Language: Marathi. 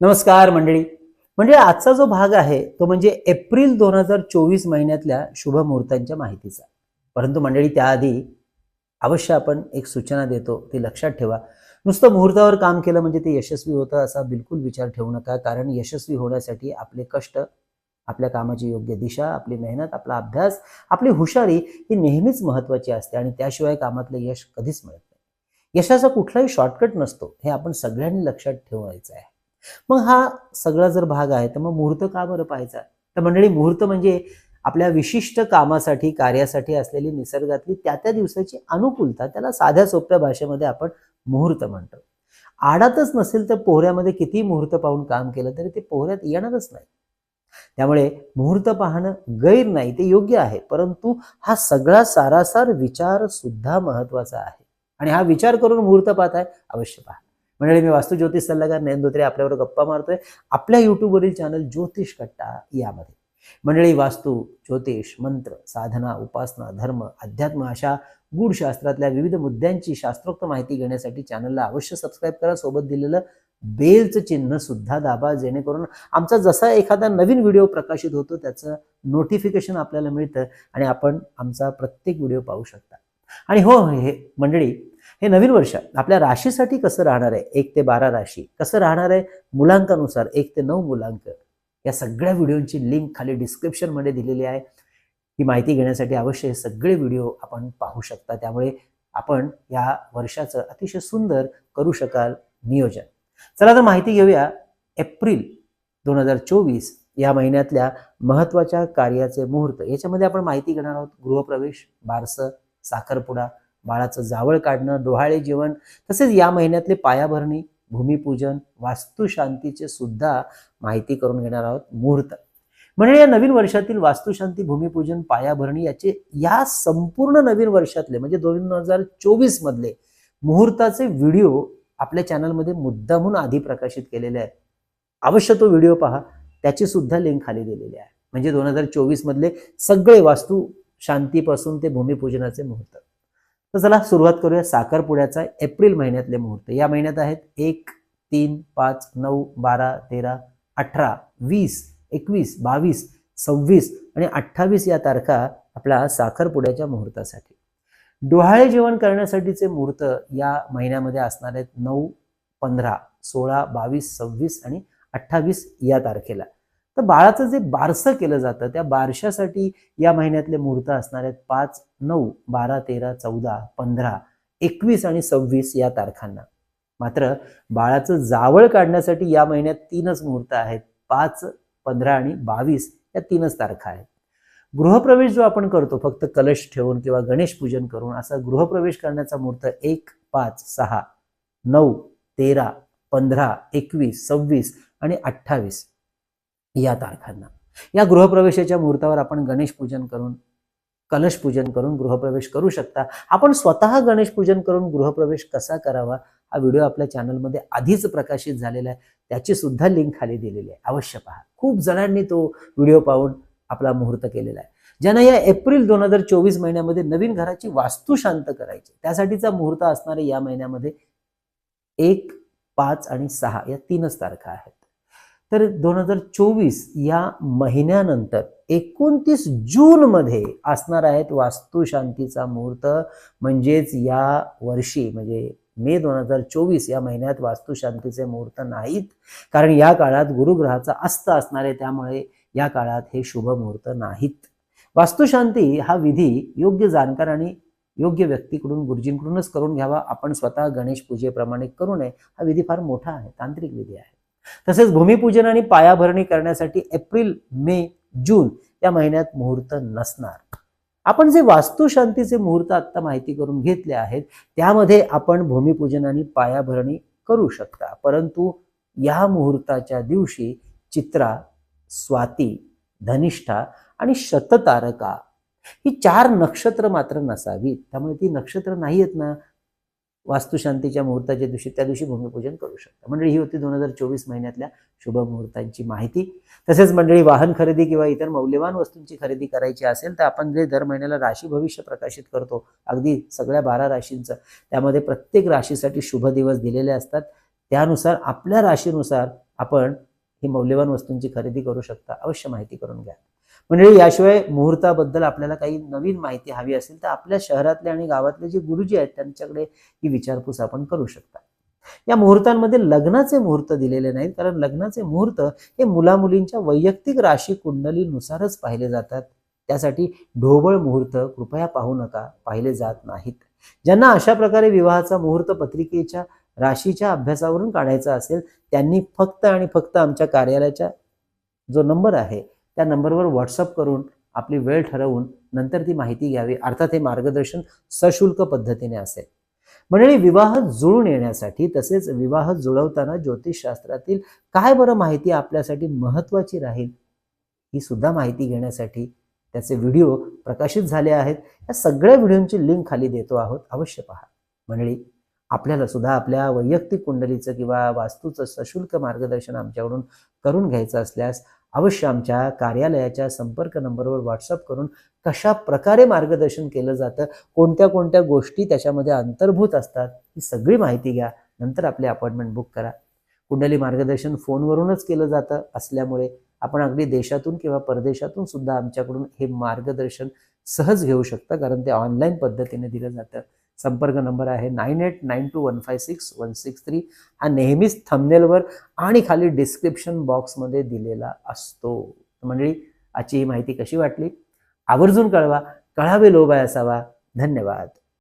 नमस्कार मंडळी. म्हणजे आजचा जो भाग आहे तो म्हणजे एप्रिल दोन हजार चोवीस महिन्यातल्या शुभ मुहूर्तांच्या माहितीचा. परंतु मंडळी त्याआधी अवश्य आपण एक सूचना देतो ती लक्षात ठेवा. नुसतं मुहूर्तावर काम केलं म्हणजे ते यशस्वी होतं असा बिलकुल विचार ठेवू नका कारण यशस्वी होण्यासाठी आपले कष्ट आपल्या कामाची योग्य दिशा आपली मेहनत आपला अभ्यास आपली हुशारी ही नेहमीच महत्त्वाची असते आणि त्याशिवाय कामातलं यश कधीच मिळत नाही. यशाचा कुठलाही शॉर्टकट नसतो हे आपण सगळ्यांनी लक्षात ठेवायचं आहे. मग हा सगळा जर भाग आहे तर मग मुहूर्त का बरं पाहायचा? तर मंडळी मुहूर्त म्हणजे आपल्या विशिष्ट कामासाठी कार्यासाठी असलेली निसर्गातली त्या त्या दिवसाची अनुकूलता त्याला साध्या सोप्या भाषेमध्ये आपण मुहूर्त म्हणतो. आडातच नसेल तर पोहऱ्यामध्ये किती मुहूर्त पाहून काम केलं तरी ते पोहऱ्यात येणारच नाही. त्यामुळे मुहूर्त पाहणं गैर नाही ते योग्य आहे परंतु हा सगळा सारासार विचार सुद्धा महत्त्वाचा आहे. आणि हा विचार करून मुहूर्त पाहताय अवश्य पहा. मंडळी मी वास्तू ज्योतिष सल्लागार नयन धोत्रे आपल्यावर गप्पा मारतोय. आपल्या युट्यूबवरील चॅनल ज्योतिष कट्टा यामध्ये. मंडळी वास्तू ज्योतिष मंत्र साधना उपासना धर्म अध्यात्म अशा गूढशास्त्रातल्या विविध मुद्द्यांची शास्त्रोक्त माहिती घेण्यासाठी चॅनलला अवश्य सबस्क्राईब करा. सोबत दिलेलं बेलचं चिन्ह सुद्धा दाबा जेणेकरून आमचा जसा एखादा नवीन व्हिडिओ प्रकाशित होतो त्याचं नोटिफिकेशन आपल्याला मिळतं आणि आपण आमचा प्रत्येक व्हिडिओ पाहू शकता. आणि हो, हो हे मंडळी हे नवीन वर्ष आपल्या राशीसाठी कसं राहणार आहे? एक ते बारा राशी कसं राहणार आहे? मुलांकानुसार एक ते नऊ मुलांक. या सगळ्या व्हिडिओची लिंक खाली डिस्क्रिप्शनमध्ये दिलेली आहे. ही माहिती घेण्यासाठी अवश्य हे सगळे व्हिडिओ आपण पाहू शकता. त्यामुळे आपण या वर्षाचं अतिशय सुंदर करू शकाल नियोजन. चला तर माहिती घेऊया. एप्रिल दोन हजार चोवीस या महिन्यातल्या महत्त्वाच्या कार्याचे मुहूर्त. याच्यामध्ये आपण माहिती घेणार आहोत. गृहप्रवेश बारसं साखरपुडा बाळाचं जावळ काढणं डोहाळे जेवण तसेच या महिन्यातले पायाभरणी भूमिपूजन वास्तुशांतीचे सुद्धा माहिती करून घेणार आहोत मुहूर्त. म्हणजे या नवीन वर्षातील वास्तुशांती भूमिपूजन पायाभरणी याचे या संपूर्ण नवीन वर्षातले म्हणजे दोन हजार चोवीस मधले मुहूर्ताचे व्हिडिओ आपल्या चॅनलमध्ये मुद्दामून आधी प्रकाशित केलेले आहेत. अवश्य तो व्हिडिओ पहा त्याची सुद्धा लिंक खाली दिलेली आहे. म्हणजे दोन हजार चोवीस मधले सगळे वास्तू शांतीपासून ते भूमिपूजनाचे मुहूर्त. तर चला सुरुवात करूया साखरपुड्याचा एप्रिल महिन्यातले मुहूर्त. या महिन्यात आहेत एक तीन पाच नऊ बारा तेरा अठरा वीस एकवीस बावीस सव्वीस आणि अठ्ठावीस या तारखा आपल्या साखरपुड्याच्या मुहूर्तासाठी. डोहाळे जेवण करण्यासाठीचे मुहूर्त या महिन्यामध्ये असणार आहेत नऊ पंधरा सोळा बावीस सव्वीस आणि अठ्ठावीस या तारखेला. तर बाळाचं जे बारसं केलं जातं त्या बारशासाठी या महिन्यातले मुहूर्त असणार आहेत पाच नऊ बारा तेरा चौदा पंधरा एकवीस आणि सव्वीस या तारखांना. मात्र बाळाचं जावळ काढण्यासाठी या महिन्यात तीनच मुहूर्त आहेत. पाच पंधरा आणि बावीस या तीनच तारखा आहेत. गृहप्रवेश जो आपण करतो फक्त कलश ठेवून किंवा गणेश पूजन करून असा गृहप्रवेश करण्याचा मुहूर्त एक पाच सहा नऊ तेरा पंधरा एकवीस सव्वीस आणि अठ्ठावीस. या तारखांना. या गृहप्रवेशाच्या मुहूर्तावर आपण गणेश पूजन करून कलश पूजन करून गृहप्रवेश करू शकता. आपण स्वतः गणेश पूजन करून गृहप्रवेश कसा करावा हा व्हिडिओ आपल्या चॅनलमध्ये आधीच प्रकाशित झालेला आहे. त्याची सुद्धा लिंक खाली दिलेली आहे. अवश्य पहा. खूप जणांनी तो व्हिडिओ पाहून आपला मुहूर्त केलेला आहे. ज्यांना या एप्रिल दोन हजार चोवीस महिन्यामध्ये नवीन घराची वास्तू शांत करायची त्यासाठीचा मुहूर्त असणारे या महिन्यामध्ये एक पाच आणि सहा या तीनच तारखा आहेत. तर दोन हजार चोवीस या महिन्यानंतर एकोणतीस जून मध्ये असणार आहेत वास्तुशांतीचा मुहूर्त. म्हणजेच या वर्षी म्हणजे मे दोन हजार चोवीस या महिन्यात वास्तुशांतीचे मुहूर्त नाहीत. कारण या काळात गुरुग्रहाचा अस्त असणार आहे त्यामुळे या काळात हे शुभ मुहूर्त नाहीत. वास्तुशांती हा विधी योग्य जाणकार आणि योग्य व्यक्तीकडून गुरुजींकडूनच करून घ्यावा. आपण स्वतः गणेश पूजेप्रमाणे करू नये. हा विधी फार मोठा आहे तांत्रिक विधी आहे. तसेच भूमिपूजन आणि पायाभरणी करण्यासाठी एप्रिल मे जून या महिन्यात मुहूर्त नसणार. आपण जे वास्तुशांतीचे मुहूर्त आता माहिती करून घेतले आहेत त्यामध्ये आपण भूमिपूजन आणि पायाभरणी करू शकता. परंतु या मुहूर्ताच्या दिवशी चित्रा स्वाती धनिष्ठा आणि शततारका ही चार नक्षत्र मात्र नसावीत. त्यामुळे ती नक्षत्र नाही आहेत ना? वास्तुशांतीच्या मुहूर्ताच्या दिवशी त्या दिवशी भूमिपूजन करू शकता. मंडळी ही होती दोन हजार चोवीस महिन्यातल्या शुभ मुहूर्तांची माहिती. तसेच मंडळी वाहन खरेदी किंवा इतर मौल्यवान वस्तूंची खरेदी करायची असेल तर आपण जे दर महिन्याला राशी भविष्य प्रकाशित करतो अगदी सगळ्या बारा राशींचं त्यामध्ये प्रत्येक राशीसाठी शुभ दिवस दिलेले असतात. त्यानुसार आपल्या राशीनुसार आपण ही मौल्यवान वस्तूंची खरेदी करू शकता. अवश्य माहिती करून घ्या. म्हणजे याशिवाय मुहूर्ताबद्दल आपल्याला काही नवीन माहिती हवी असेल तर आपल्या शहरातले आणि गावातले जे गुरुजी आहेत त्यांच्याकडे ही विचारपूस आपण करू शकता. या मुहूर्तांमध्ये लग्नाचे मुहूर्त दिलेले नाहीत कारण लग्नाचे मुहूर्त हे मुलामुलींच्या वैयक्तिक राशी कुंडलीनुसारच पाहिले जातात. त्यासाठी ढोबळ मुहूर्त कृपया पाहू नका पाहिले जात नाहीत. ज्यांना अशा प्रकारे विवाहाचा मुहूर्त पत्रिकेच्या राशीच्या अभ्यासावरून काढायचा असेल त्यांनी फक्त आणि फक्त आमच्या कार्यालयाच्या जो नंबर आहे त्या नंबरवर व्हॉट्सअप करून आपली वेळ ठरवून नंतर ती माहिती घ्यावी. अर्थात हे मार्गदर्शन सशुल्क पद्धतीने असेल. मंडळी विवाह जुळून येण्यासाठी तसेच विवाह जुळवताना ज्योतिषशास्त्रातील काय बरं माहिती आपल्यासाठी महत्त्वाची राहील ही सुद्धा माहिती घेण्यासाठी त्याचे व्हिडिओ प्रकाशित झाले आहेत. या सगळ्या व्हिडिओंची लिंक खाली देतो आहोत. अवश्य पहा. मंडळी आपल्याला सुद्धा आपल्या वैयक्तिक कुंडलीचं किंवा वास्तूचं सशुल्क मार्गदर्शन आमच्याकडून करून घ्यायचं असल्यास अवश्य आमच्या कार्यालयाच्या संपर्क नंबरवर व्हॉट्सअप करून कशा प्रकारे मार्गदर्शन केलं जातं कोणत्या कोणत्या गोष्टी त्याच्यामध्ये अंतर्भूत असतात ही सगळी माहिती घ्या. नंतर आपली अपॉइंटमेंट बुक करा. कुंडली मार्गदर्शन फोनवरूनच केलं जातं असल्यामुळे आपण अगदी देशातून किंवा परदेशातून सुद्धा आमच्याकडून हे मार्गदर्शन सहज घेऊ शकता कारण ते ऑनलाईन पद्धतीने दिलं जातं. संपर्क नंबर आहे nine eight nine two one five six one six three. हा नेहमीच थंबनेलवर आणि खाली डिस्क्रिप्शन बॉक्समध्ये दिलेला असतो. मंडळी आजची ही माहिती कशी वाटली? आवर्जून कळवा. कळावे लोभाय असावा. धन्यवाद.